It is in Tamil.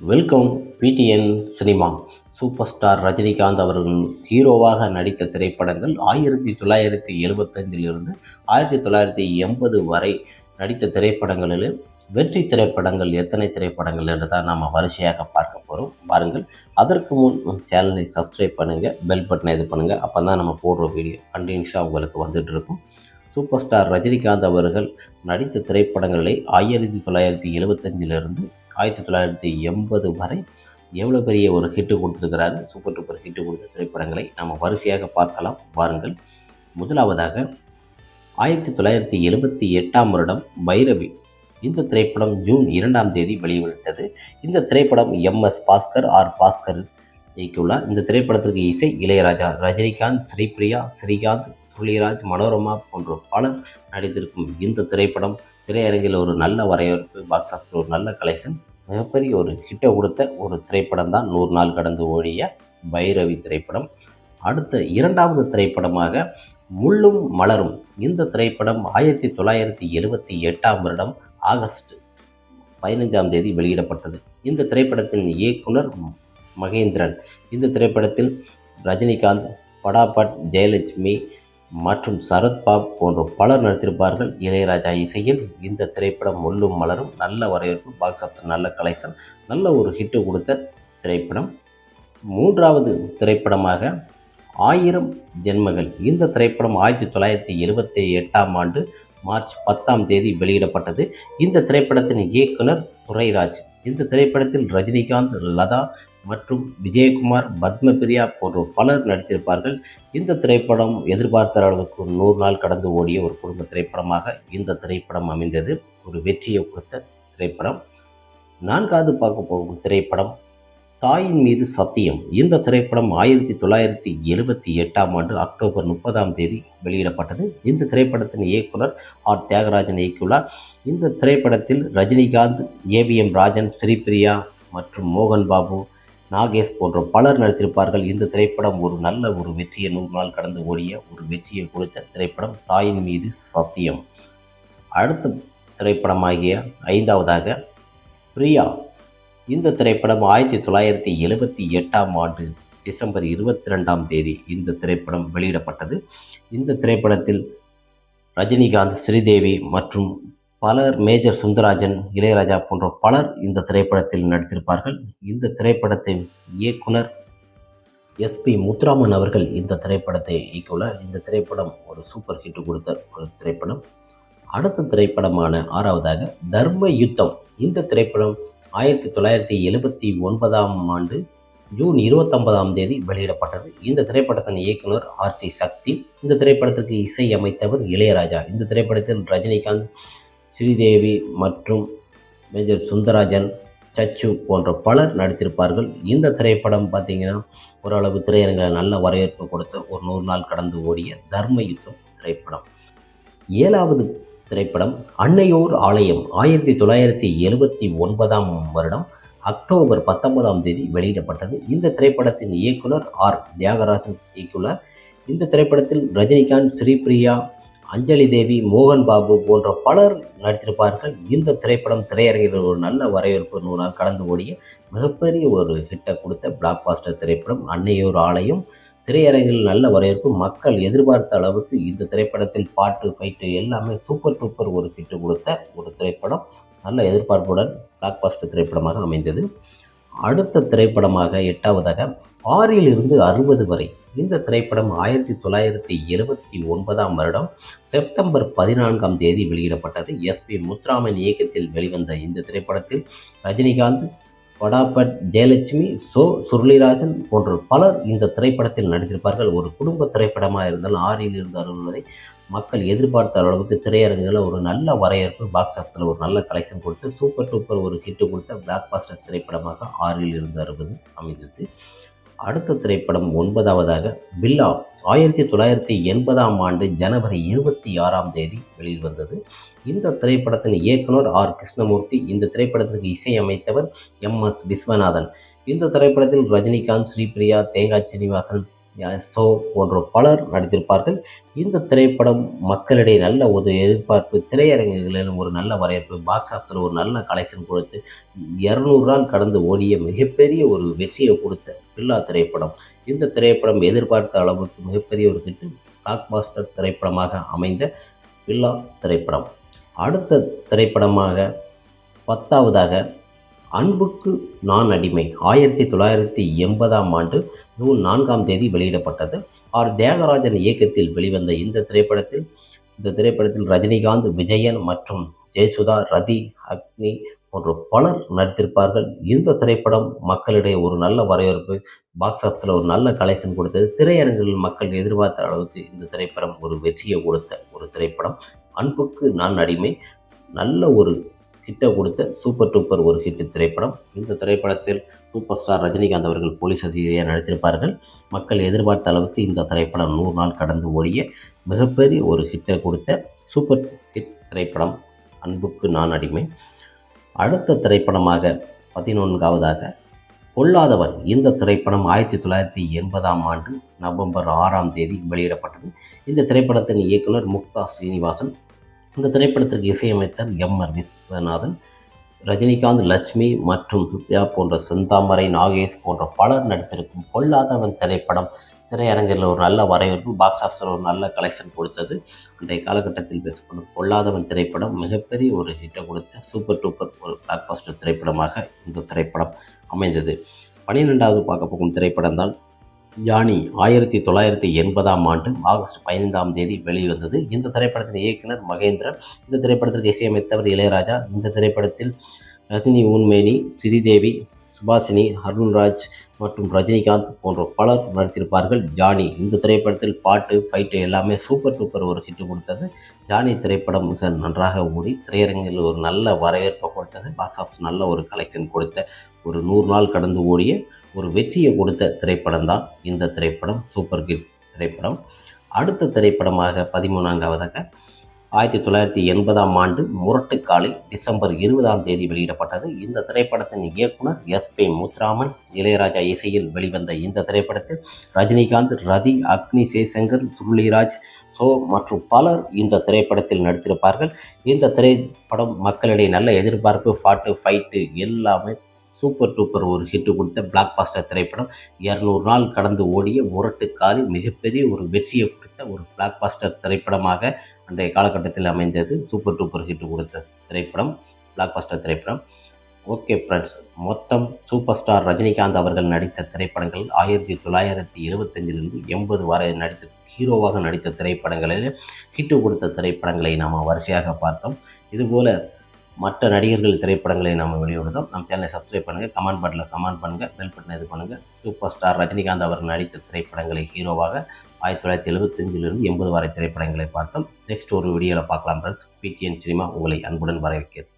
Welcome PTN cinema. Super star Rajinikanth அவர்கள் ஹீரோவாக நடித்த திரைப்படங்கள் ஆயிரத்தி தொள்ளாயிரத்தி எழுபத்தஞ்சிலிருந்து ஆயிரத்தி தொள்ளாயிரத்தி எண்பது வரை நடித்த திரைப்படங்களில் வெற்றி திரைப்படங்கள் எத்தனை திரைப்படங்கள் என்று தான் நாம் வரிசையாக பார்க்க போகிறோம் பாருங்கள் அதற்கு முன் சேனலை சப்ஸ்கிரைப் பண்ணுங்கள் பெல் பட்டனை இது பண்ணுங்கள் அப்போ தான் நம்ம போடுற வீடியோ கண்டினியூஸாக உங்களுக்கு வந்துட்டு இருக்கும். சூப்பர் ஸ்டார் ரஜினிகாந்த் அவர்கள் நடித்த திரைப்படங்களை ஆயிரத்தி தொள்ளாயிரத்தி எழுபத்தஞ்சிலிருந்து ஆயிரத்தி தொள்ளாயிரத்தி எண்பது வரை எவ்வளோ பெரிய ஒரு ஹிட்டு கொடுத்துருக்கிறாரு? சூப்பர் டூப்பர் ஹிட்டு கொடுத்த திரைப்படங்களை நம்ம வரிசையாக பார்க்கலாம். வாருங்கள். முதலாவதாக ஆயிரத்தி தொள்ளாயிரத்தி எழுபத்தி எட்டாம் வருடம் பைரவி. இந்த திரைப்படம் ஜூன் இரண்டாம் தேதி வெளியிட்டது இந்த திரைப்படம் M S Bhaskar R Bhaskar இயக்கியுள்ளார். இந்த திரைப்படத்திற்கு இசை இளையராஜா ரஜினிகாந்த் ஸ்ரீபிரியா ஸ்ரீகாந்த் சுருளிராஜ் மனோரமா போன்ற பலர் நடித்திருக்கும் இந்த திரைப்படம் திரையரங்கில் ஒரு நல்ல வரவேற்பு பாக்ஸ் ஆஃபீஸ் ஒரு நல்ல கலெக்ஷன் மிகப்பெரிய ஒரு கிட்ட கொடுத்த ஒரு திரைப்படம் தான் நூறு நாள் கடந்து ஓடிய பைரவி திரைப்படம். அடுத்த இரண்டாவது திரைப்படமாக முள்ளும் மலரும். இந்த திரைப்படம் ஆயிரத்தி தொள்ளாயிரத்தி எழுபத்தி எட்டாம் வருடம் ஆகஸ்ட் பதினைஞ்சாம் தேதி வெளியிடப்பட்டது. இந்த திரைப்படத்தின் இயக்குனர் மகேந்திரன். இந்த திரைப்படத்தில் ரஜினிகாந்த் படாபட் ஜெயலட்சுமி மற்றும் சரத்பாப் போன்ற பலர் நடித்திருப்பார்கள். இளையராஜா இசையில் இந்த திரைப்படம் முள்ளும் மலரும் நல்ல வரவேற்பு பாக்ஸ் ஆஃபீஸ் நல்ல கலெக்ஷன் நல்ல ஒரு ஹிட்டு கொடுத்த திரைப்படம். மூன்றாவது திரைப்படமாக ஆயிரம் ஜென்மங்கள். இந்த திரைப்படம் ஆயிரத்தி தொள்ளாயிரத்தி எழுபத்தி எட்டாம் ஆண்டு மார்ச் பத்தாம் தேதி வெளியிடப்பட்டது. இந்த திரைப்படத்தின் இயக்குனர் துரைராஜ். இந்த திரைப்படத்தில் ரஜினிகாந்த் லதா மற்றும் விஜயகுமார் பத்மபிரியா போன்ற பலர் நடித்திருப்பார்கள். இந்த திரைப்படம் எதிர்பார்த்த அளவுக்கு நூறு நாள் கடந்து ஓடிய ஒரு குடும்ப திரைப்படமாக இந்த திரைப்படம் அமைந்தது. ஒரு வெற்றியை கொடுத்த திரைப்படம். நான்காவது பார்க்க போகும் திரைப்படம் தாயின் மீது சத்தியம். இந்த திரைப்படம் ஆயிரத்தி தொள்ளாயிரத்தி எழுபத்தி எட்டாம் ஆண்டு அக்டோபர் முப்பதாம் தேதி வெளியிடப்பட்டது. இந்த திரைப்படத்தின் இயக்குனர் ஆர். தியாகராஜன் இயக்கியுள்ளார். இந்த திரைப்படத்தில் ரஜினிகாந்த் ஏவிஎம் ராஜன் ஸ்ரீபிரியா மற்றும் மோகன் பாபு நாகேஷ் போன்ற பலர் நடித்திருப்பார்கள். இந்த திரைப்படம் ஒரு நல்ல ஒரு வெற்றியை நூறு நாள் கடந்து ஓடிய ஒரு வெற்றியை கொடுத்த திரைப்படம் தாயின் மீது சத்தியம். அடுத்த திரைப்படமாகிய ஐந்தாவதாக பிரியா இந்த திரைப்படம் ஆயிரத்தி தொள்ளாயிரத்தி எழுபத்தி எட்டாம் ஆண்டு டிசம்பர் இருபத்தி ரெண்டாம் தேதி இந்த திரைப்படம் வெளியிடப்பட்டது. இந்த திரைப்படத்தில் ரஜினிகாந்த் ஸ்ரீதேவி மற்றும் பலர் மேஜர் சுந்தராஜன் இளையராஜா போன்ற பலர் இந்த திரைப்படத்தில் நடித்திருப்பார்கள். இந்த திரைப்படத்தின் இயக்குனர் எஸ்பி முத்துராமன் அவர்கள் இந்த திரைப்படத்தை இயக்கியுள்ளார். இந்த திரைப்படம் ஒரு சூப்பர் ஹிட் கொடுத்த ஒரு திரைப்படம். அடுத்த திரைப்படமான ஆறாவதாக தர்ம யுத்தம் இந்த திரைப்படம் ஆயிரத்தி தொள்ளாயிரத்தி எழுபத்தி ஒன்பதாம் ஆண்டு ஜூன் இருபத்தொன்பதாம் தேதி வெளியிடப்பட்டது. இந்த திரைப்படத்தின் இயக்குனர் ஆர் சி சக்தி இந்த திரைப்படத்திற்கு இசை அமைத்தவர் இளையராஜா இந்த திரைப்படத்தில் ரஜினிகாந்த் ஸ்ரீதேவி மற்றும் மேஜர் சுந்தராஜன் சச்சு போன்ற பலர் நடித்திருப்பார்கள். இந்த திரைப்படம் பார்த்திங்கன்னா ஓரளவு திரையரங்கில் நல்ல வரவேற்பு கொடுத்த ஒரு நூறு நாள் கடந்து ஓடிய தர்ம யுத்தம் திரைப்படம். ஏழாவது திரைப்படம் அன்னையோர் ஆலயம் ஆயிரத்தி தொள்ளாயிரத்தி எழுபத்தி ஒன்பதாம் வருடம் அக்டோபர் பத்தொன்பதாம் தேதி வெளியிடப்பட்டது. இந்த திரைப்படத்தின் இயக்குனர் ஆர். தியாகராஜன் இயக்குனர் இந்த திரைப்படத்தில் ரஜினிகாந்த் ஸ்ரீபிரியா அஞ்சலி தேவி மோகன் பாபு போன்ற பலர் நடித்திருப்பார்கள். இந்த திரைப்படம் திரையரங்கில் ஒரு நல்ல வரவேற்பு நூலால் கடந்து ஓடிய மிகப்பெரிய ஒரு ஹிட்டை கொடுத்த பிளாக் பாஸ்டர் திரைப்படம் அன்னையோர் ஆலயம். திரையரங்கில் நல்ல வரவேற்பு. மக்கள் எதிர்பார்த்த அளவுக்கு இந்த திரைப்படத்தில் பாட்டு ஃபைட்டு எல்லாமே சூப்பர் டூப்பர் ஒரு ஹிட்டு கொடுத்த ஒரு திரைப்படம். நல்ல எதிர்பார்ப்புடன் பிளாக் பாஸ்டர் திரைப்படமாக அமைந்தது. அடுத்த திரைப்படமாக எட்டாவதாக ஆறில் இருந்து அறுபது வரை. இந்த திரைப்படம் ஆயிரத்தி தொள்ளாயிரத்தி எழுபத்தி ஒன்பதாம் வருடம் செப்டம்பர் பதினான்காம் தேதி வெளியிடப்பட்டது. எஸ்பி முத்துராமன் இயக்கத்தில் வெளிவந்த இந்த திரைப்படத்தில் ரஜினிகாந்த் வடாபட் ஜெயலட்சுமி சோ சுருளிராஜன் போன்ற பலர் இந்த திரைப்படத்தில் நடித்திருப்பார்கள். ஒரு குடும்ப திரைப்படமாக இருந்தாலும் ஆறில் இருந்து அருள்வதை மக்கள் எதிர்பார்த்த அளவுக்கு திரையரங்குகளில் ஒரு நல்ல வரவேற்பு பாக்ஸ் ஆஃபீஸில் ஒரு நல்ல கலெக்ஷன் கொடுத்து சூப்பர் டூப்பர் ஒரு ஹிட்டு கொடுத்த பிளாக் பாஸ்டர் திரைப்படமாக ஆறில் இருந்து அறுபது அமைந்தது. அடுத்த திரைப்படம் ஒன்பதாவதாக பில்லா ஆயிரத்தி தொள்ளாயிரத்தி எண்பதாம் ஆண்டு ஜனவரி இருபத்தி ஆறாம் தேதி வெளிவந்தது. இந்த திரைப்படத்தின் இயக்குனர் ஆர். கிருஷ்ணமூர்த்தி இந்த திரைப்படத்திற்கு இசையமைத்தவர் எம். எஸ். விஸ்வநாதன். இந்த திரைப்படத்தில் ரஜினிகாந்த் ஸ்ரீபிரியா தேங்காய் சீனிவாசன் சோ போன்ற பலர் நடித்திருப்பார்கள். இந்த திரைப்படம் மக்களிடையே நல்ல ஒரு எதிர்பார்ப்பு திரையரங்குகளிலும் ஒரு நல்ல வரவேற்பு பாக்ஸ் ஆஃபீஸில் ஒரு நல்ல கலெக்ஷன் கொடுத்து இரநூறு நாள் கடந்து ஓடிய மிகப்பெரிய ஒரு வெற்றியை கொடுத்த பில்லா திரைப்படம். இந்த திரைப்படம் எதிர்பார்த்த அளவுக்கு மிகப்பெரிய ஒரு ஹிட்டு பிளாக் பாஸ்டர் திரைப்படமாக அமைந்த பில்லா திரைப்படம். அடுத்த திரைப்படமாக பத்தாவதாக அன்புக்கு நான் அடிமை ஆயிரத்தி தொள்ளாயிரத்தி எண்பதாம் ஆண்டு ஜூன் நான்காம் தேதி வெளியிடப்பட்டது. ஆர். தியாகராஜன் இயக்கத்தில் வெளிவந்த இந்த திரைப்படத்தில் இந்த திரைப்படத்தில் ரஜினிகாந்த் விஜயன் மற்றும் ஜெயசுதா ரதி அக்னி போன்ற பலர் நடித்திருப்பார்கள். இந்த திரைப்படம் மக்களிடையே ஒரு நல்ல வரவேற்பு பாக்ஸ் ஆஃபீஸில் ஒரு நல்ல கலெக்ஷன் கொடுத்தது. திரையரங்கில் மக்கள் எதிர்பார்த்த அளவுக்கு இந்த திரைப்படம் ஒரு வெற்றியை கொடுத்த ஒரு திரைப்படம். அன்புக்கு நான் அடிமை நல்ல ஒரு ஹிட்டை கொடுத்த சூப்பர் டூப்பர் ஒரு ஹிட் திரைப்படம். இந்த திரைப்படத்தில் சூப்பர் ஸ்டார் ரஜினிகாந்த் அவர்கள் போலீஸ் அதிகாரியாக நடித்திருப்பார்கள். மக்கள் எதிர்பார்த்த அளவுக்கு இந்த திரைப்படம் நூறு நாள் கடந்து ஓடிய மிகப்பெரிய ஒரு ஹிட்டை கொடுத்த சூப்பர் ஹிட் திரைப்படம். அன்புக்கு நான் அடிமை. அடுத்த திரைப்படமாக பதினொன்றாவதாக கொல்லாதவன் இந்த திரைப்படம் ஆயிரத்தி தொள்ளாயிரத்தி எண்பதாம் ஆண்டு நவம்பர் ஆறாம் தேதி வெளியிடப்பட்டது. இந்த திரைப்படத்தின் இயக்குனர் முக்தா ஸ்ரீனிவாசன் இந்த திரைப்படத்திற்கு இசையமைத்தார் எம் ஆர் விஸ்வநாதன் ரஜினிகாந்த் லட்சுமி மற்றும் சுப்யா போன்ற செந்தாமரை நாகேஷ் போன்ற பலர் நடித்திருக்கும் பொல்லாதவன் திரைப்படம் திரையரங்கில் ஒரு நல்ல வரவேற்பு பாக்ஸ் ஆஃபீஸில் ஒரு நல்ல கலெக்ஷன் கொடுத்தது. அன்றைய காலகட்டத்தில் பேசப்படும் பொல்லாதவன் திரைப்படம் மிகப்பெரிய ஒரு ஹிட்டை கொடுத்த சூப்பர் டூப்பர் ஒரு பிளாக் பாஸ்டர் திரைப்படமாக இந்த திரைப்படம் அமைந்தது. பன்னிரெண்டாவது பார்க்க போகும் திரைப்படம் தான் ஜானி ஆயிரத்தி தொள்ளாயிரத்தி எண்பதாம் ஆண்டு ஆகஸ்ட் பதினைந்தாம் தேதி வெளிவந்தது. இந்த திரைப்படத்தின் இயக்குனர் மகேந்திரன் இந்த திரைப்படத்திற்கு இசையமைத்தவர் இளையராஜா இந்த திரைப்படத்தில் ரஜினி ஊன்மேனி ஸ்ரீதேவி சுபாஷினி அருண்ராஜ் மற்றும் ரஜினிகாந்த் போன்ற பலர் நடித்திருப்பார்கள். ஜானி இந்த திரைப்படத்தில் பாட்டு ஃபைட்டு எல்லாமே சூப்பர் டூப்பர் ஒரு ஹிட் கொடுத்தது. ஜானி திரைப்படம் மிக நன்றாக ஓடி திரையரங்கில் ஒரு நல்ல வரவேற்பை கொடுத்தது. பாக்ஸ் ஆஃபீஸ் நல்ல ஒரு கலெக்ஷன் கொடுத்த ஒரு நூறு நாள் கடந்து ஓடிய ஒரு வெற்றியை கொடுத்த திரைப்படம் தான் இந்த திரைப்படம் சூப்பர் ஹிட் திரைப்படம். அடுத்த திரைப்படமாக பதிமூணாங்காவதாக ஆயிரத்தி தொள்ளாயிரத்தி எண்பதாம் ஆண்டு முரட்டுக்காலில் டிசம்பர் இருபதாம் தேதி வெளியிடப்பட்டது. இந்த திரைப்படத்தின் இயக்குனர் எஸ் பி முத்துராமன் இளையராஜா இசையில் வெளிவந்த இந்த திரைப்படத்தில் ரஜினிகாந்த் ரதி அக்னி சேசங்கர் சுருளிராஜ் சோ மற்றும் பலர் இந்த திரைப்படத்தில் நடித்திருப்பார்கள். இந்த திரைப்படம் மக்களிடையே நல்ல எதிர்பார்ப்பு ஃபாட்டு ஃபைட்டு எல்லாமே சூப்பர் டூப்பர் ஒரு ஹிட்டு கொடுத்த பிளாக் பாஸ்டர் திரைப்படம். இரநூறு நாள் கடந்து ஓடிய முரட்டுக்காலி மிகப்பெரிய ஒரு வெற்றியை கொடுத்த ஒரு பிளாக் பாஸ்டர் திரைப்படமாக அன்றைய காலகட்டத்தில் அமைந்தது. சூப்பர் டூப்பர் ஹிட் கொடுத்த திரைப்படம் பிளாக் பாஸ்டர் திரைப்படம். ஓகே ஃப்ரெண்ட்ஸ் மொத்தம் சூப்பர் ஸ்டார் ரஜினிகாந்த் அவர்கள் நடித்த திரைப்படங்கள் ஆயிரத்தி தொள்ளாயிரத்தி எழுபத்தஞ்சிலிருந்து எண்பது வரை நடித்த ஹீரோவாக நடித்த திரைப்படங்களில் ஹிட்டு கொடுத்த திரைப்படங்களை நாம் வரிசையாக பார்த்தோம். இதுபோல் மற்ற நடிகர்கள் திரைப்படங்களை நம்ம வெளியிடுதோம் நம்ம சேனலை சப்ஸ்கிரைப் பண்ணுங்கள் கமெண்ட் பட்டனில் கமெண்ட் பண்ணுங்கள் பெல் பட்டனை இது பண்ணுங்கள் சூப்பர் ஸ்டார் ரஜினிகாந்த் அவர் நடித்த திரைப்படங்களை ஹீரோவாக ஆயிரத்தி தொள்ளாயிரத்தி எழுபத்தஞ்சிலிருந்து எண்பது வரை திரைப்படங்களை பார்த்தோம். நெக்ஸ்ட் ஒரு வீடியோவில் பார்க்கலாம் ஃப்ரெண்ட்ஸ் பிடிஎன் சினிமா உங்களை அன்புடன் வரவேற்கிறது